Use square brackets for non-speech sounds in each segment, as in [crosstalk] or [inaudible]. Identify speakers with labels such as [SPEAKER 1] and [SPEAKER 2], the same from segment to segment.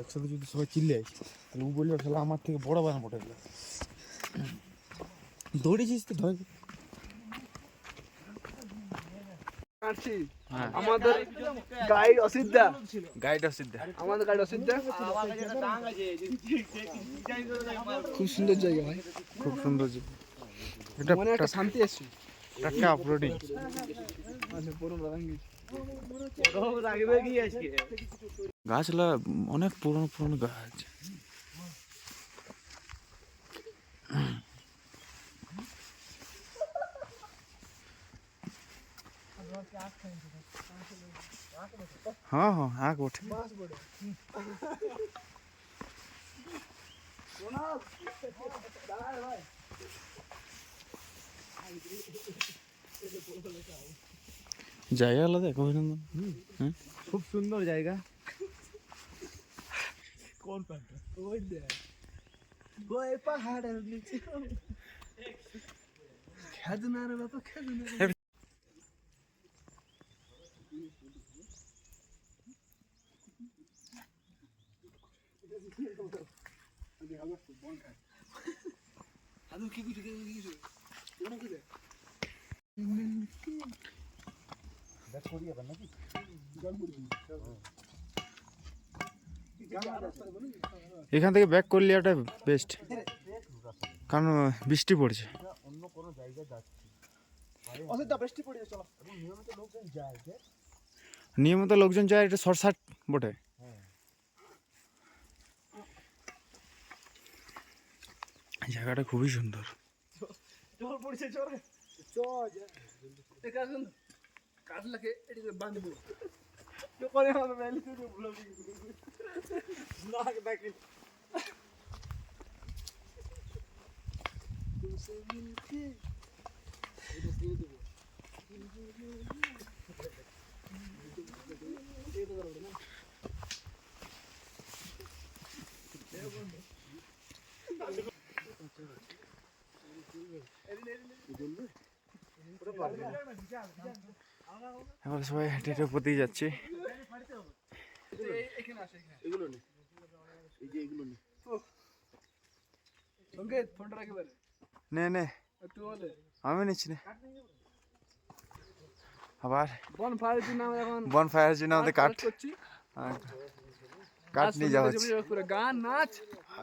[SPEAKER 1] একসাথে যদি সবাই চিল্লে আসি তাহলে ও বলবে তাহলে আমার থেকে বড় বানাবো এগুলো। দৌড়েছিস তো ধর। হ্যাঁ।
[SPEAKER 2] আমাদের গাইড অসিদ্ধা।
[SPEAKER 1] গাইড অসিদ্ধা।
[SPEAKER 2] আমাদের গাইড অসিদ্ধা। খুব সুন্দর জায়গা ভাই।
[SPEAKER 1] খুব সুন্দর এটা
[SPEAKER 2] মনে একটা শান্তি
[SPEAKER 1] আপলোডিং
[SPEAKER 2] মানে পুরো রাঙ্গি
[SPEAKER 1] গাছলা অনেক পুরনো পুরনো গাছ। হ্যাঁ হ্যাঁ আঁক ওঠে জায়গা আলাদা হ্যাঁ।
[SPEAKER 2] খুব সুন্দর জায়গা। কোন পাহাড় ওই দেখ। ওই পাহাড়ের নিচে। খেদনার বাবা খেদনার আদু কি কিছু কি কিছু কোন কি দেখ?
[SPEAKER 1] এখান থেকে ব্যাক করলে এটা বেস্ট কারণ বৃষ্টি পড়ছে।
[SPEAKER 2] অসিদ্ধা বৃষ্টি পড়েছে চলো।
[SPEAKER 1] নিয়মিত লোকজন যায় এটা শর্টসাট বটে। জায়গাটা খুবই সুন্দর।
[SPEAKER 2] জল পড়ছে চলে চল এটা বাঁধবো। করে আমরা ভুলো Knock back in.
[SPEAKER 1] এবার সবাই হেঁটে হেঁটে উপর দিয়ে যাচ্ছি
[SPEAKER 3] এগুলো নে। এই যে এগুলো নে।
[SPEAKER 2] সংকেত ফোনটা রাখে পারে
[SPEAKER 1] নে নে। আমি নিচ্ছি না। আবার?
[SPEAKER 2] বন ফায়ার জন্য আমরা এখন
[SPEAKER 1] বন ফায়ারের জন্য আমাদের কাঠ
[SPEAKER 2] করছি।
[SPEAKER 1] আর কাঠ নিয়ে যাওয়া হচ্ছে।
[SPEAKER 2] গান নাচ।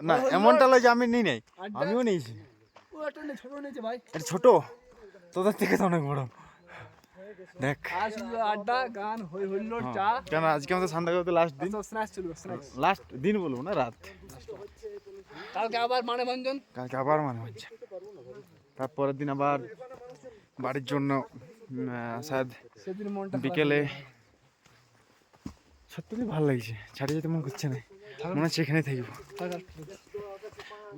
[SPEAKER 1] না এমনটা লয় যে আমি নিই নাই। আমিও নিয়েছি।
[SPEAKER 2] ও ছোট নিয়েছে ভাই।
[SPEAKER 1] এটা ছোট। তোদের থেকে তো অনেক বড়। দেখ।
[SPEAKER 2] আড্ডা গান হই হুল্লোড় চা।
[SPEAKER 1] কেন আজকে আমাদের সান্দাগাঁওতে লাস্ট দিন?
[SPEAKER 2] স্ন্যাক্স চলবে স্ন্যাক্স
[SPEAKER 1] লাস্ট দিন বলব না রাত।
[SPEAKER 2] কালকে আবার মানে ভঞ্জন?
[SPEAKER 1] কালকে আবার মানে হচ্ছে তারপরের দিন আবার বাড়ির জন্য
[SPEAKER 2] সেদিন মনটা
[SPEAKER 1] বিকেলে সত্যি ভালো লাগছে ছাড়িয়ে যেতে মন করছে না। মনে হচ্ছে এখানেই থাকব।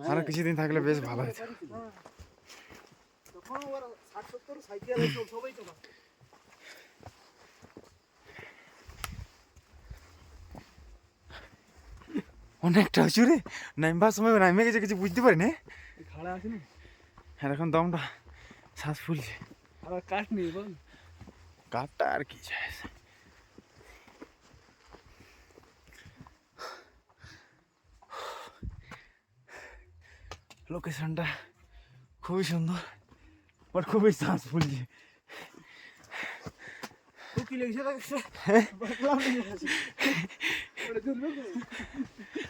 [SPEAKER 1] আরও কিছুদিন থাকলে বেশ ভালো হতো। অনেকটা উঁচু রে। নামবার সময় নামে গেছে কিছু বুঝতে পারি না
[SPEAKER 2] খাড়া আছে না?
[SPEAKER 1] আর এখন দমটা শ্বাস ফুলছে।
[SPEAKER 2] আবার কাঠ নেই বল।
[SPEAKER 1] কাঠটা আর কি যায় আসে। লোকেশনটা খুবই সুন্দর বাট খুবই শ্বাস ফুলছে।
[SPEAKER 2] ও কি লেগেছে দেখছে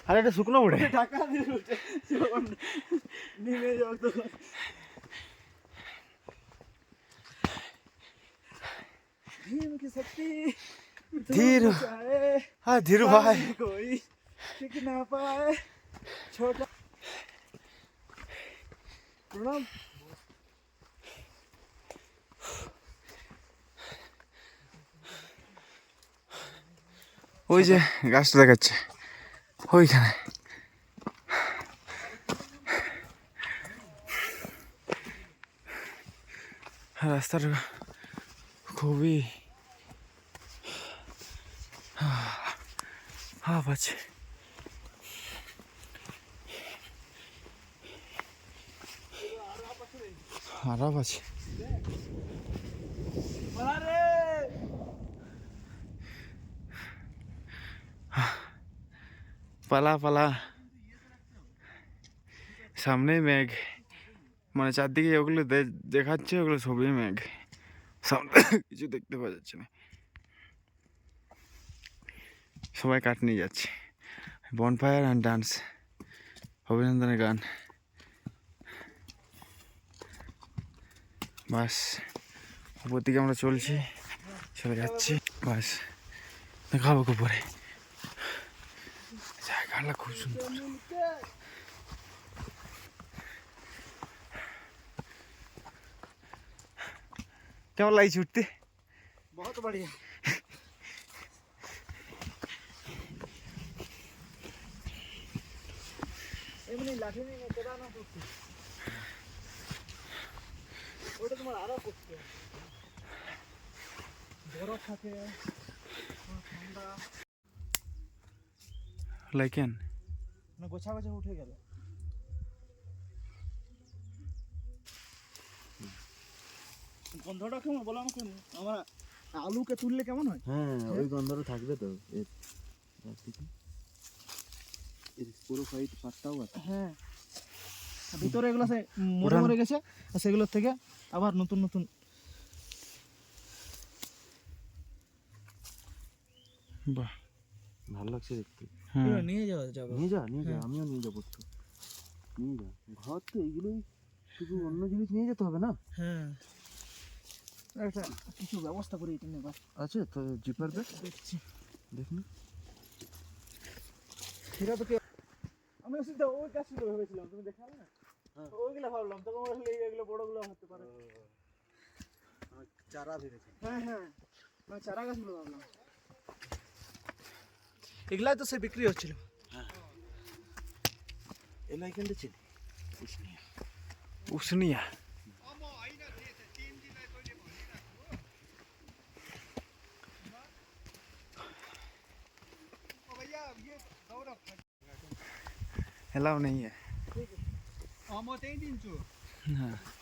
[SPEAKER 1] আর এটা শুকনো পড়ে
[SPEAKER 2] টাকা দিয়ে উঠে নেমে যাও তো भीम की शक्ति
[SPEAKER 1] धीर
[SPEAKER 2] चाहे
[SPEAKER 1] হ্যাঁ ধীরু ভাই
[SPEAKER 2] कोई टिक ना पाए छोटा प्रणाम
[SPEAKER 1] ওই যে গাছটা দেখাচ্ছে। ওইখানে। রাস্তাটা খুবই হাফ আছে। আরাম আছে। পালা পালা। সামনে মেঘ। মানে চারদিকে ওগুলো দেখাচ্ছে, ওগুলো সবই মেঘ। সামনে [coughs] কিছু দেখতে পাওয়া যাচ্ছে না। সবাই কাট নিয়ে যাচ্ছে। বনফায়ার অ্যান্ড ডান্স অভিনন্দনের গান। বাস। উপর দিকে আমরা চলছি। চলে যাচ্ছি। বাস। দেখাবো উপরে খেলা খুব সুন্দর। কেমন লাগছে উঠতে?
[SPEAKER 4] বহুত বাড়িয়া। এমনি লাঠি নিয়ে কেদা না করতে ওটা তোমার আরও করতে। বরফ থাকে ঠান্ডা।
[SPEAKER 1] লাইকেন
[SPEAKER 4] না গোছা গোছা উঠে গেল। গন্ধটা কেমন? বলো আমাকে। আমার আলুকে তুললে কেমন হয়?
[SPEAKER 3] হ্যাঁ ওই গন্ধটা থাকবে তো। এর এর পুরো হোয়াইট পাটটাও আছে।
[SPEAKER 4] হ্যাঁ। ভিতরে এগুলো সে মরে মরে গেছে আর সেগুলোর থেকে আবার নতুন নতুন।
[SPEAKER 1] বাহ।
[SPEAKER 3] ভালো লাগছে দেখতে।
[SPEAKER 1] হ্যাঁ
[SPEAKER 4] নিয়ে যাওয়া যাবে।
[SPEAKER 3] নিয়ে যা নিয়ে যা আমিও নিয়ে যাব নিয়ে যা। ঘর তো এইগুলোই শুধু অন্য জিনিস নিয়ে যেতে হবে না?
[SPEAKER 4] হ্যাঁ। একটা কিছু ব্যবস্থা করে এটা নেবার
[SPEAKER 3] আছে তো জিপার ব্যাগ?
[SPEAKER 4] দেখছি।
[SPEAKER 3] দেখুন
[SPEAKER 4] সেটা তো আমি শুধু ওই গাছগুলো ভেবেছিলাম। তুমি দেখালে না? ওইগুলো ভাবলাম। তখন হলো এইগুলো বড়গুলো হতে পারে।
[SPEAKER 3] চারা ভেবেছি।
[SPEAKER 4] হ্যাঁ হ্যাঁ। চারা গাছগুলো ভাবলাম। এগুলাই তো সে বিক্রি হচ্ছিল
[SPEAKER 3] এই লাইকেনটা ছিল
[SPEAKER 1] উষ্ণিয়া अलाउ नहीं है
[SPEAKER 4] আমার এই দিন চো
[SPEAKER 1] हाँ
[SPEAKER 5] ये अलाउ नहीं है ना कैंप फायर हाँ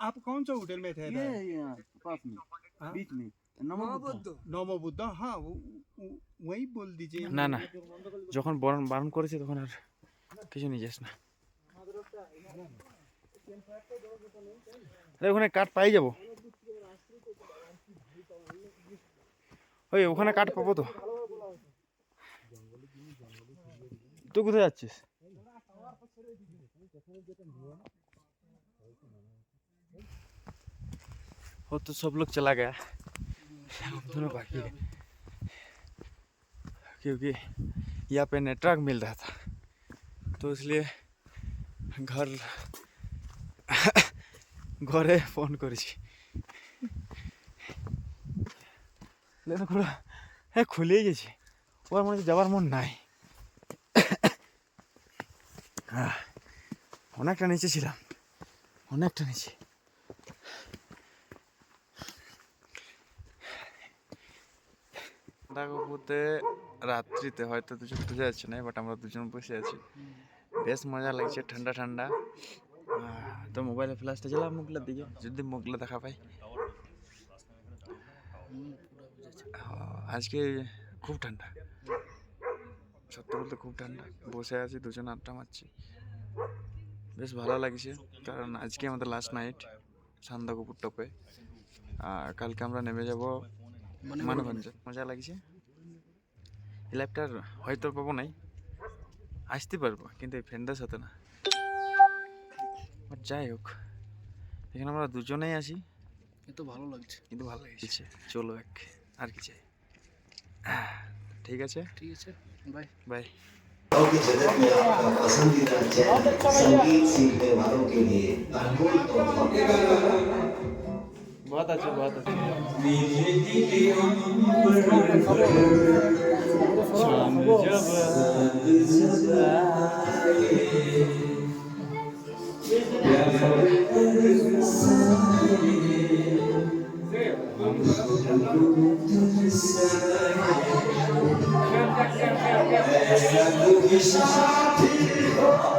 [SPEAKER 5] आप कौन सा होटल में थे
[SPEAKER 3] ये यहाँ पास में
[SPEAKER 5] हाँ?
[SPEAKER 3] बीच में नमो
[SPEAKER 5] नवो बुद्धा हाँ वो वो- वही बोल दीजिए
[SPEAKER 1] না না যখন বারণ বারণ করেছে তখন আর কিছু নিয়ে যাস না আরে ওখানে কাঠ পাই যাবো ওই ওখানে কাঠ পাবো তো তুই কোথায় যাচ্ছিস वो तो सब लोग चला गया हम दोनों बाकी है क्योंकि यहाँ पे नेटवर्क मिल रहा था तो इसलिए घर ঘরে ফোন করেছি লেন করে হ্যাঁ খুলেই গেছি ওর মনে হচ্ছে যাবার মন নাই আহ, অনেকটা নিচে ছিলাম। অনেকটা নিচে। দাগপুতে রাত্রিতে হয়তো দুজন বুঝে যাচ্ছে না বাট আমরা দুজন বসে আছি। বেশ মজা লাগছে ঠান্ডা ঠান্ডা। তো মোবাইলে ফ্ল্যাশটা জ্বালা মুখগুলোর দিকে। যদি মুখগুলো দেখা পাই। আজকে খুব ঠান্ডা। সত্যি বলতে খুব ঠান্ডা। বসে আছি দুজন আড্ডা মারছি। বেশ ভালো লাগছে কারণ আজকে আমাদের লাস্ট নাইট সান্দাকপুর টপে। আর কালকে আমরা নেমে যাব মানভঞ্জন মজা লাগছে? এই লাইফটার হয়তো পাবো নাই। আসতে পারব কিন্তু এই ফ্রেন্ডদের সাথে না। যাই হোক এখানে আমরা দুজনেই আসি
[SPEAKER 4] এত ভালো লাগছে।
[SPEAKER 1] কিন্তু ভালো লেগেছে। চলো এক আর কি চাই। ঠিক আছে?
[SPEAKER 4] ঠিক আছে।
[SPEAKER 6] बाय जगत में आपका पसंदीदा चैनल संगीत सीखने वालों के लिए
[SPEAKER 1] बहुत अच्छा बहुत अच्छा।
[SPEAKER 6] Thank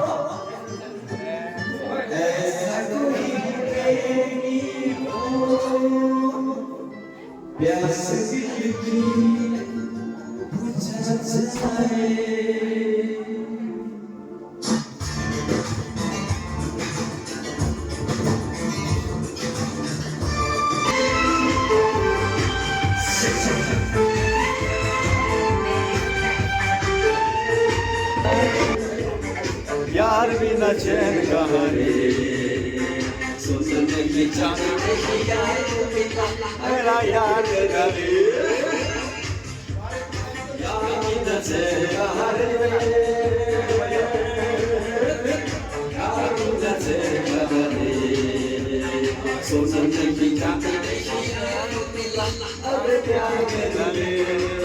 [SPEAKER 6] you. साथी
[SPEAKER 1] यार बिना चैन कहाँ रे मेरा यार मेरा रे यार बिना चैन कहाँ रे यार बिना चैन कहाँ रे सोचन नहीं जाते अरे प्यार मेरा रे